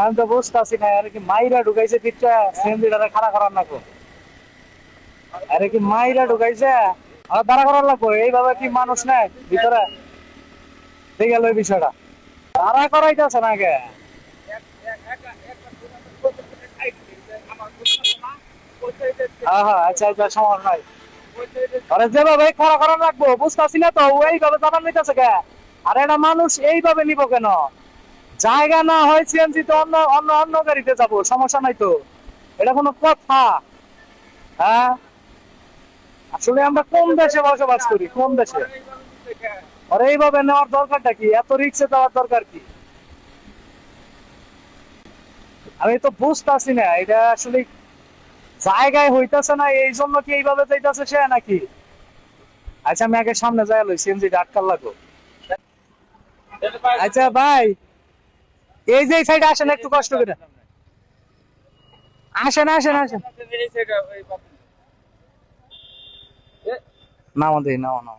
আমি তো বুঝতেছি না, আরে কি মাইরা ঢুকাইছে পিঠটা সিএনজিটারে খাড়া করার নাকো। আরে কি মাইরা ঢুকাইছে, আর দাঁড়া করার লাগবো, এইভাবে কি মানুষ নেয় ভিতরে? গেল এই বিষয়টা। দাঁড়া করাইতেছে না কে হ্যাঁ হ্যাঁ আচ্ছা আচ্ছা সমস্যা নাই। আরে যেভাবে খাড়া করার লাগবো, বুঝতেছি না তো, এইভাবে জানান নিতেছে আর এটা মানুষ এইভাবে নিব কেন? জায়গা না হয় সিএনজি তো অন্য অন্য অন্য গাড়িতে যাব, সমস্যা নাই তো। এটা কোনো কথা। হ্যাঁ? আসলে আমরা কোন দেশে বসবাস করি? কোন দেশে? আর এইভাবে নেওয়ার দরকারটা কি? এত রিক্সে যাওয়ার দরকার কি? আমি তো বুঝতেছি না, এটা আসলে জায়গায় হইতাছে না এই জন্য কি এইভাবে যাইতাছে সে নাকি? আচ্ছা আমি আগে সামনে যাই লই সিএনজি আটকাল লাগো আচ্ছা ভাই। এই যে সাইডে আসেন, একটু কষ্ট করে। আসেন আসেন আসেন। দেই নাও নাও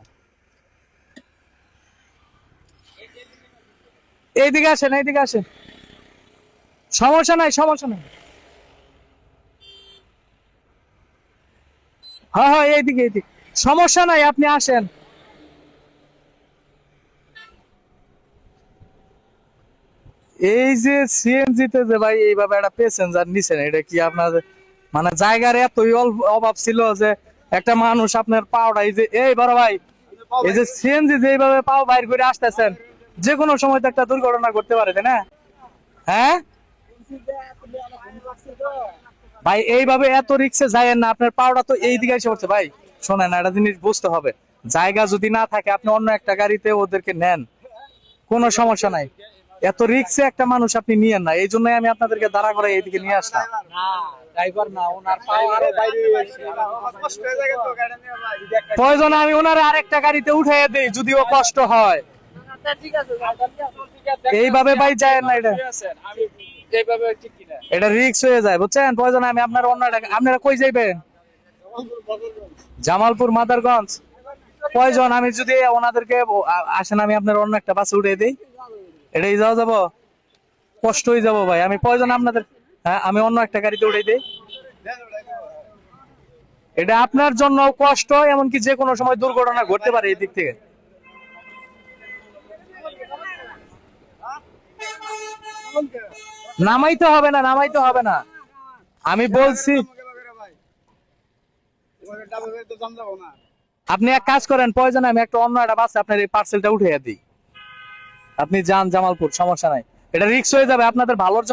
এইদিকে আসেন এইদিকে আসেন। সমস্যা নাই সমস্যা নাই। হ্যাঁ হ্যাঁ এইদিকে এইদিকে। সমস্যা নাই, আপনি আসেন। এই যে সিএনজি তে যে ভাই এইভাবে একটা প্যাসেঞ্জার নিছেন এটা কি আপনার মানে জায়গার এতই অভাব ছিল যে একটা মানুষ আপনার পাওটা, এই যে এই বড় ভাই, এই যে সিএনজি যে এইভাবে পাও বাইর করে আসতেছেন, যে কোনো সময় তো একটা দুর্ঘটনা ঘটতে পারে না? হ্যাঁ? ভাই, এইভাবে এত রিক্সে যায়েন না, আপনার পাওটা তো এই দিকে এসে পড়ছে, ভাই। শোনেন, একটা জিনিস বুঝতে হবে, জায়গা যদি না থাকে, আপনি অন্য একটা গাড়িতে ওদেরকে নেন, কোনো সমস্যা নাই। এত রিক্সে একটা মানুষ আপনি নিয়েন না এই জন্যই আমি আপনাদেরকে দাঁড়া করে এইদিকে নিয়ে আসলাম। প্রয়োজন আমি ওনার আরেকটা গাড়িতে উঠাইয়া দেই যদিও কষ্ট হয়। এইভাবে ভাই যায় না এটা। এটা রিক্স হয়ে যায় বুঝছেন? প্রয়োজন আমি আপনার অন্য একটা আপনারা কই যাইবেন? জামালপুর মাদারগঞ্জ। প্রয়োজন আমি যদি ওনাদেরকে আসেন আমি আপনার অন্য একটা বাসে উঠে দিই। এটাই যাওয়া যাব। কষ্ট হয়ে যাব ভাই। আমি প্রয়োজন আপনাদের হ্যাঁ আমি অন্য একটা গাড়িতে উঠে দিই। এটা আপনার জন্য কষ্ট, এমনকি যে কোনো সময় দুর্ঘটনা ঘটতে পারে এই দিক থেকে। নামাইতে হবে না, নামাইতে হবে না। আমি বলছি আপনি এক কাজ করেন, প্রয়োজনে আমি একটা অন্য একটা বাসে আপনার এই পার্সেলটা উঠে দিই। আপনি যান জামালপুর সমস্যা নাই। এটা রিক্স হয়ে যাবে আপনাদের ভালোর